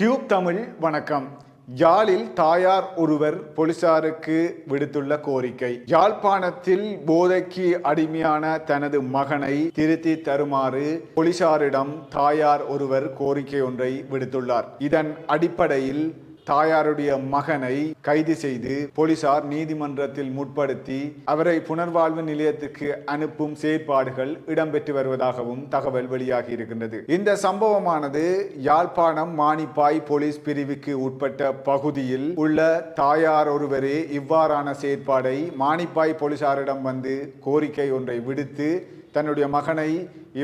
Tube Tamil வணக்கம். யாழில் தாயார் ஒருவர் போலீசாருக்கு விடுத்துள்ள கோரிக்கை. யாழ்ப்பாணத்தில் போதைக்கு அடிமையான தனது மகனை திருத்தி தருமாறு போலீசாரிடம் தாயார் ஒருவர் கோரிக்கை ஒன்றை விடுத்துள்ளார். இதன் அடிப்படையில் தாயாருடைய மகனை கைது செய்து போலீசார் நீதிமன்றத்தில் முற்படுத்தி அவரை புனர்வாழ்வு நிலையத்துக்கு அனுப்பும் செயற்பாடுகள் இடம்பெற்று வருவதாகவும் தகவல் வெளியாகி இருக்கின்றது. இந்த சம்பவமானது யாழ்ப்பாணம் மானிப்பாய் போலீஸ் பிரிவுக்கு உட்பட்ட பகுதியில் உள்ள தாயார் ஒருவரே இவ்வாறான செயற்பாடை மானிப்பாய் போலீசாரிடம் வந்து கோரிக்கை ஒன்றை விடுத்து தன்னுடைய மகனை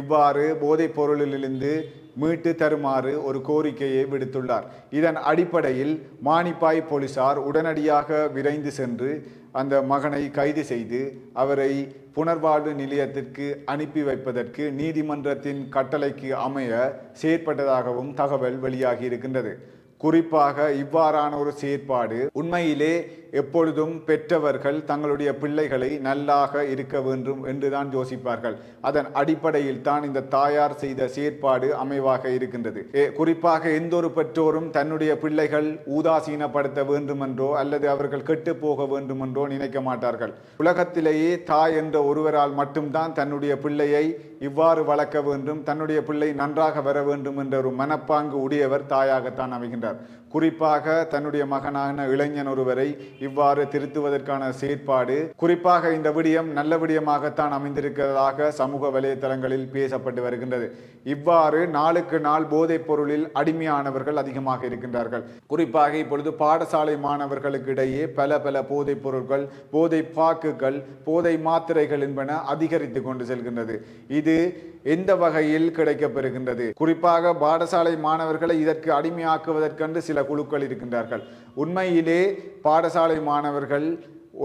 இவ்வாறு போதைப் பொருளிலிருந்து மீட்டு தருமாறு ஒரு கோரிக்கையை விடுத்துள்ளார். இதன் அடிப்படையில் மானிப்பாய் போலீசார் உடனடியாக விரைந்து சென்று அந்த மகனை கைது செய்து அவரை புனர்வாழ்வு நிலையத்திற்கு அனுப்பி வைப்பதற்கு நீதிமன்றத்தின் கட்டளைக்கு அமைய செயற்பட்டதாகவும் தகவல் வெளியாகி இருக்கின்றது. குறிப்பாக இவ்வாறான ஒரு செயற்பாடு உண்மையிலே எப்பொழுதும் பெற்றவர்கள் தங்களுடைய பிள்ளைகளை நல்லாக இருக்க வேண்டும் என்றுதான் யோசிப்பார்கள். அதன் அடிப்படையில் தான் இந்த தாயார் செய்த செயற்பாடு அமைவாக இருக்கின்றது. ஏ, குறிப்பாக எந்த ஒரு பெற்றோரும் தன்னுடைய பிள்ளைகள் ஊதாசீனப்படுத்த வேண்டுமென்றோ அல்லது அவர்கள் கெட்டு போக வேண்டுமென்றோ நினைக்க மாட்டார்கள். உலகத்திலேயே தாய் என்ற ஒருவரால் மட்டும்தான் தன்னுடைய பிள்ளையை இவ்வாறு வளர்க்க வேண்டும் தன்னுடைய பிள்ளை நன்றாக வர வேண்டும் என்ற ஒரு மனப்பாங்கு உடையவர் தாயாகத்தான் அமைகின்றார். குறிப்பாக தன்னுடைய மகனான இளைஞன் ஒருவரை இவ்வாறு திருத்துவதற்கான செயற்பாடு குறிப்பாக இந்த விடயம் நல்ல விடயமாகத்தான் அமைந்திருக்கிறதாக சமூக வலைதளங்களில் பேசப்பட்டு வருகின்றது. இவ்வாறு நாளுக்கு நாள் போதைப் பொருளில் அடிமையானவர்கள் அதிகமாக இருக்கின்றார்கள். குறிப்பாக இப்பொழுது பாடசாலை மாணவர்களுக்கு இடையே பல பல போதைப் பொருட்கள் போதை பாக்குகள் போதை மாத்திரைகள் என்பன அதிகரித்து கொண்டு செல்கின்றது. இது எந்த வகையில் கிடைக்கப்பெறுகின்றது? குறிப்பாக பாடசாலை மாணவர்களை இதற்கு அடிமையாக்குவதற்கென்று சில குழுக்கள் இருக்கின்றார்கள். உண்மையிலே பாடசாலை மாணவர்கள்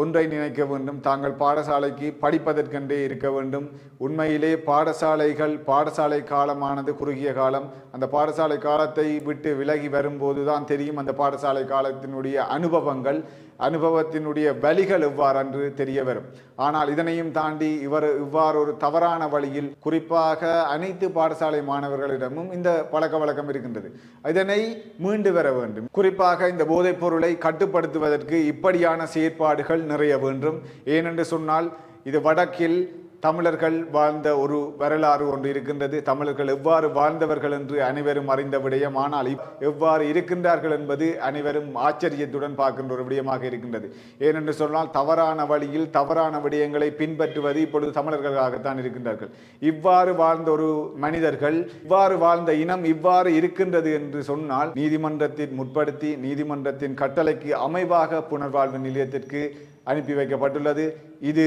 ஒன்றை நினைக்க வேண்டும். தாங்கள் பாடசாலைக்கு படிப்பதற்கென்றே இருக்க வேண்டும். உண்மையிலே பாடசாலைகள் பாடசாலை காலமானது குறுகிய காலம். அந்த பாடசாலை காலத்தை விட்டு விலகி வரும்போது தான் தெரியும் அந்த பாடசாலை காலத்தினுடைய அனுபவங்கள் அனுபவத்தினுடைய வழிகள் எவ்வாறென்று தெரிய வரும். ஆனால் இதனையும் தாண்டி இவர் இவ்வாறு ஒரு தவறான வழியில் குறிப்பாக அனைத்து பாடசாலை மாணவர்களிடமும் இந்த பழக்க வழக்கம் இருக்கின்றது. இதனை மீண்டு வர வேண்டும். குறிப்பாக இந்த போதைப் பொருளை கட்டுப்படுத்துவதற்கு இப்படியான செயற்பாடுகள் நிறைய வேண்டும். ஏனென்று சொன்னால் இது வடக்கில் தமிழர்கள் வாழ்ந்த ஒரு வரலாறு ஒன்று இருக்கின்றது. தமிழர்கள் எவ்வாறு வாழ்ந்தவர்கள் என்று அனைவரும் அறிந்த விடயம். ஆனால் எவ்வாறு இருக்கின்றார்கள் என்பது அனைவரும் ஆச்சரியத்துடன் பார்க்கின்ற ஒரு விடயமாக இருக்கின்றது. ஏனென்று சொன்னால் தவறான வழியில் தவறான விடயங்களை பின்பற்றுவது இப்பொழுது தமிழர்களாகத்தான் இருக்கின்றார்கள். இவ்வாறு வாழ்ந்த ஒரு மனிதர்கள் இவ்வாறு வாழ்ந்த இனம் இவ்வாறு இருக்கின்றது என்று சொன்னால் நீதிமன்றத்தின் முற்படுத்தி நீதிமன்றத்தின் கட்டளைக்கு அமைவாக புனர்வாழ்வு நிலையத்திற்கு அனுப்பி வைக்கப்பட்டுள்ளது. இது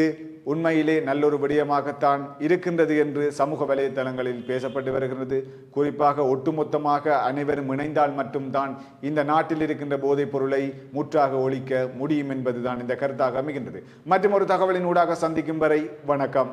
உண்மையிலே நல்லொரு விடயமாகத்தான் இருக்கின்றது என்று சமூக வலைதளங்களில் பேசப்பட்டு வருகிறது. குறிப்பாக ஒட்டுமொத்தமாக அனைவரும் இணைந்தால் மட்டும்தான் இந்த நாட்டில் இருக்கின்ற போதைப் பொருளை முற்றாக ஒழிக்க முடியும் என்பதுதான் இந்த கருத்தாக அமைகின்றது. மற்றும் ஒரு தகவலின் ஊடாக சந்திக்கும் வரை வணக்கம்.